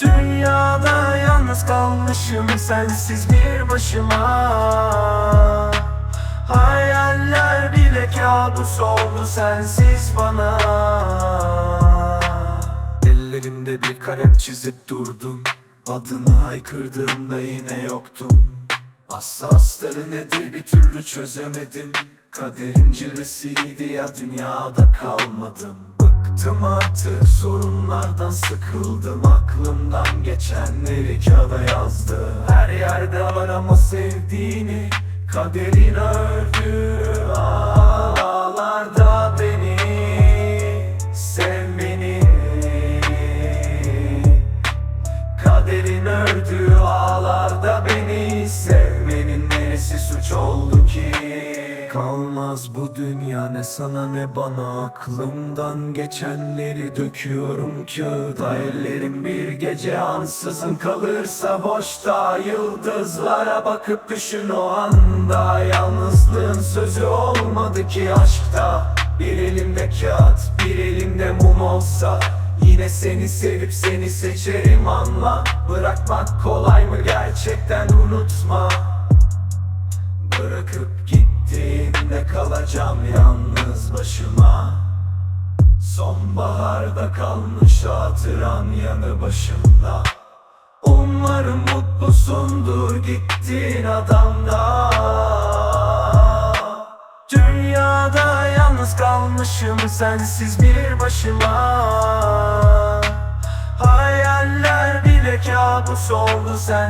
Dünyada yalnız kalmışım sensiz bir başıma. Hayaller bile kabus oldu sensiz bana. Ellerimde bir kalem çizip durdum. Adını haykırdığımda yine yoktun Hassasları nedir bir türlü çözemedim. Kaderin cilvesiydi ya dünyada kalmadım Bıktım artık sorunlardan sıkıldım. Aklımdan geçenleri kağıda yazdı. Her yerde var ama sevdiğini Kaderin ördü ağlarda beni Sevmeni Kaderin ördüğü ağlarda beni. Sevmenin neresi suç oldu ki Kalmaz bu dünya ne sana ne bana. Aklımdan geçenleri döküyorum kağıda. Ellerim bir gece ansızın kalırsa boşta. Yıldızlara bakıp düşün o anda. Yalnızlığın sözü olmadı ki aşkta. Bir elimde kağıt bir elimde mum olsa. Yine seni sevip seni seçerim anla. Bırakmak kolay mı gerçekten unutma kalacağım yalnız başıma. Sonbaharda kalmış hatıran yanı başımda. Umarım mutlusundur gittiğin adamda. Dünyada yalnız kalmışım sensiz bir başıma. Hayaller bile kabus oldu sen